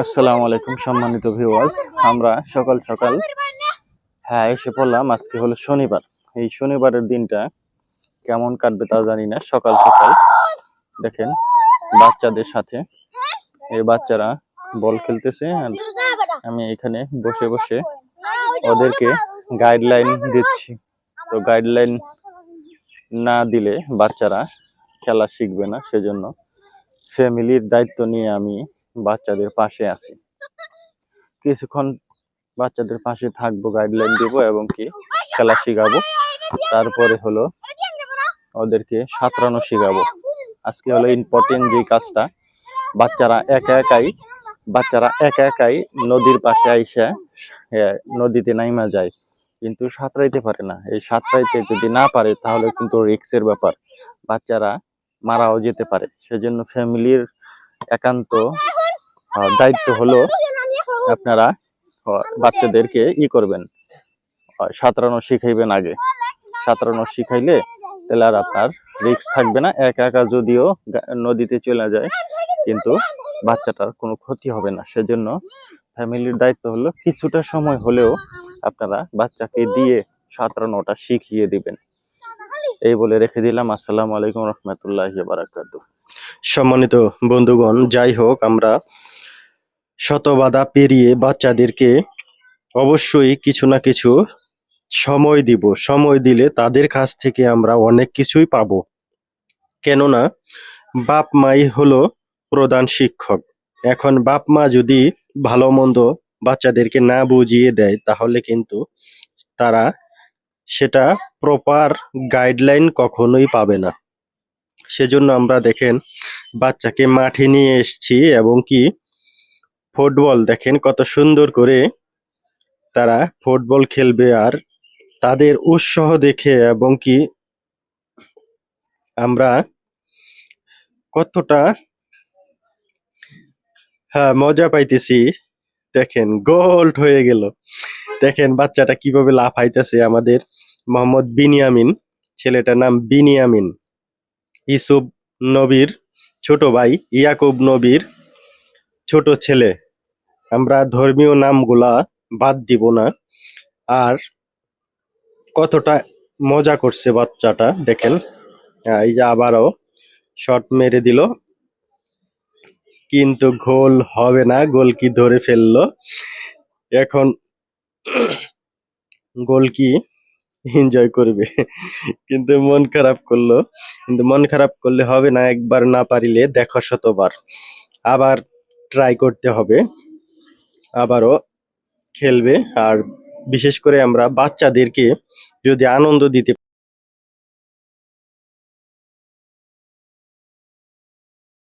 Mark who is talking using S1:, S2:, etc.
S1: আসসালামু আলাইকুম, সম্মানিত ভিউয়ার্স আমরা সকাল সকাল হ্যাঁ এসে পড়লাম। আজকে হলো শনিবার। এই শনিবারের দিনটা কেমন কাটবে তা জানি না। সকাল সকাল দেখেন, বাচ্চাদের সাথে এই বাচ্চারা বল খেলতেছে। আর আমি এখানে বসে বসে ওদেরকে গাইডলাইন দিচ্ছি। তো গাইডলাইন না দিলে বাচ্চারা খেলা শিখবে না। সেজন্য ফ্যামিলির দায়িত্ব নিয়ে আমি বাচ্চাদের পাশে আছি। কিছুক্ষণ বাচ্চাদের পাশে থাকব গাইডলাইন দিব এবং কি খেলা শিখাবো। তারপরে হলো ওদেরকে সাঁতরানো শিখাবো। আজকে হলো ইম্পর্টেন্ট যে কাজটা, বাচ্চারা একা একাই, বাচ্চারা একা একাই নদীর পাশে আইসা নদীতে নাইমা যায়। কিন্তু সাঁতরাইতে পারে না। এই সাঁতরাইতে যদি না পারে, তাহলে কিন্তু রিক্সের ব্যাপার। বাচ্চারা মারাও যেতে পারে। সেজন্য ফ্যামিলির একান্ত দায়িত্ব হলো আপনারা বাচ্চাদেরকে ই করবেন। সাঁতরানো শিখাইবেন আগে। সাঁতরানো শিখাইলে তাহলে আর আপনার রিস্ক থাকবে না। একা একা যদিও নদীতে চলে যায়, কিন্তু বাচ্চাটার কোনো ক্ষতি হবে না। সেজন্য ফ্যামিলির দায়িত্ব হলো কিছুটা সময় হলেও আপনারা বাচ্চাকে দিয়ে সাঁতরানোটা শিখিয়ে দিবেন। এই বলে রেখে দিলাম। আসসালামু আলাইকুম রহমতুল্লাহ বারাকাতু
S2: সম্মানিত বন্ধুগণ, যাই হোক, আমরা শত বাধা পেরিয়ে বাচ্চাদেরকে অবশ্যই কিছু না কিছু সময় দিব। সময় দিলে তাদের কাছ থেকে আমরা অনেক কিছুই পাবো। কেননা, বাপ মাই হলো প্রধান শিক্ষক। এখন বাপ মা যদি ভালো মন্দ বাচ্চাদেরকে না বুঝিয়ে দেয়, তাহলে কিন্তু তারা সেটা প্রপার গাইডলাইন কখনোই পাবে না। সেজন্য আমরা দেখেন, বাচ্চাকে মাঠে নিয়ে এসেছি এবং কি ফুটবল, দেখেন কত সুন্দর করে তারা ফুটবল খেলবে আর তাদের উৎসাহ দেখে এবং কি আমরা কতটা হ্যাঁ মজা পাইতেছি। দেখেন গোল্ড হয়ে গেল। দেখেন বাচ্চাটা কীভাবে লাফাইতেছে আমাদের মোহাম্মদ বিনিয়ামিন, ছেলেটার নাম বিনিয়ামিন। ইসুব নবীর ছোট ভাই, ইয়াকুব নবীর ছোট ছেলে। আমরা ধর্মীয় নামগুলা বাদ দিব না। আর কতটা মজা করছে বাচ্চাটা, দেখেন। এই যে আবারও শট মেরে দিল। কিন্তু গোল হবে না, গোল কি ধরে ফেলল? এখন গোল কি এনজয় করবে? কিন্তু মন খারাপ করল। কিন্তু মন খারাপ করলে হবে না, একবার না পারিলে দেখো শতবার। আবার ট্রাই করতে হবে। আবারও খেলবে। আর বিশেষ করে আমরা বাচ্চাদেরকে যদি আনন্দ দিতে